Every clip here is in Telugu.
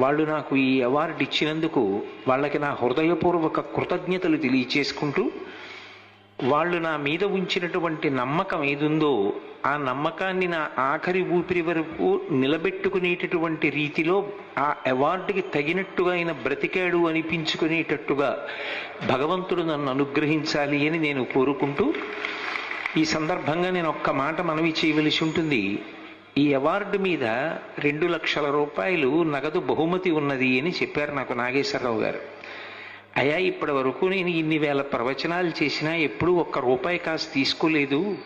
వాళ్ళు నాకు ఈ అవార్డు ఇచ్చినందుకు వాళ్ళకి నా హృదయపూర్వక కృతజ్ఞతలు తెలియచేసుకుంటూ వాళ్ళు నా మీద ఉంచినటువంటి నమ్మకం ఏదుందో ఆ నమ్మకాన్ని నా ఆఖరి ఊపిరి వరకు నిలబెట్టుకునేటటువంటి రీతిలో ఆ అవార్డుకి తగినట్టుగా ఆయన బ్రతికాడు అనిపించుకునేటట్టుగా భగవంతుడు నన్ను అనుగ్రహించాలి అని నేను కోరుకుంటూ ఈ సందర్భంగా నేను ఒక్క మాట మనవి చేయవలసి ఉంటుంది. ఈ అవార్డు మీద రెండు లక్షల రూపాయలు నగదు బహుమతి ఉన్నది అని చెప్పారు నాకు నాగేశ్వరరావు గారు. అయ్యా ఇప్పటి వరకు నేను ఇన్ని వేల ప్రవచనాలు చేసినా ఎప్పుడూ ఒక్క రూపాయి కాసు తీసుకోలేదు.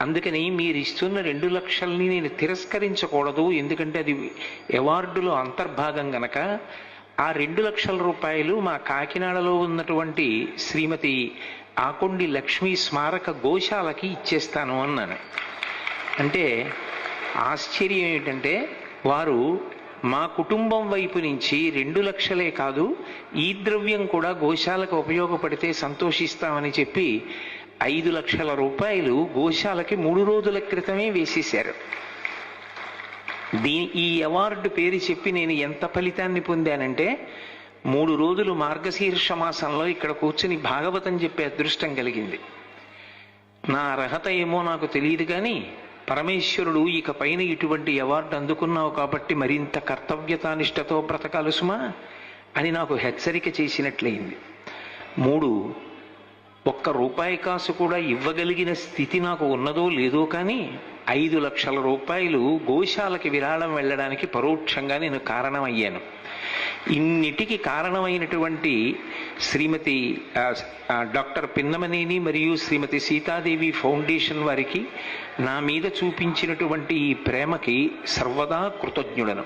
అందుకని మీరు ఇస్తున్న రెండు లక్షల్ని నేను తిరస్కరించకూడదు ఎందుకంటే అది అవార్డులో అంతర్భాగం గనక ఆ రెండు లక్షల రూపాయలు మా కాకినాడలో ఉన్నటువంటి శ్రీమతి ఆకొండి లక్ష్మీ స్మారక గోశాలకి ఇచ్చేస్తాను అన్నాను. అంటే ఆశ్చర్యం ఏంటంటే వారు మా కుటుంబం వైపు నుంచి రెండు లక్షలే కాదు ఈ ద్రవ్యం కూడా గోశాలకు ఉపయోగపడితే సంతోషిస్తామని చెప్పి ఐదు లక్షల రూపాయలు గోశాలకి మూడు రోజుల క్రితమే వేసేశారు. దీని ఈ అవార్డు పేరు చెప్పి నేను ఎంత ఫలితాన్ని పొందానంటే మూడు రోజులు మార్గశీర్ష మాసంలో ఇక్కడ కూర్చుని భాగవతం చెప్పే అదృష్టం కలిగింది. నా అర్హత ఏమో నాకు తెలియదు కానీ పరమేశ్వరుడు ఇక పైన ఇటువంటి అవార్డు అందుకున్నావు కాబట్టి మరింత కర్తవ్యతానిష్టతో బ్రతకాలు సుమా అని నాకు హెచ్చరిక చేసినట్లయింది. మూడు ఒక్క రూపాయి కాసు కూడా ఇవ్వగలిగిన స్థితి నాకు ఉన్నదో లేదో కానీ ఐదు లక్షల రూపాయలు గోశాలకి విరాళం వెళ్ళడానికి పరోక్షంగా నేను కారణమయ్యాను. ఇన్నిటికి కారణమైనటువంటి శ్రీమతి డాక్టర్ పిన్నమనేని మరియు శ్రీమతి సీతాదేవి ఫౌండేషన్ వారికి నా మీద చూపించినటువంటి ఈ ప్రేమకి సర్వదా కృతజ్ఞుడను.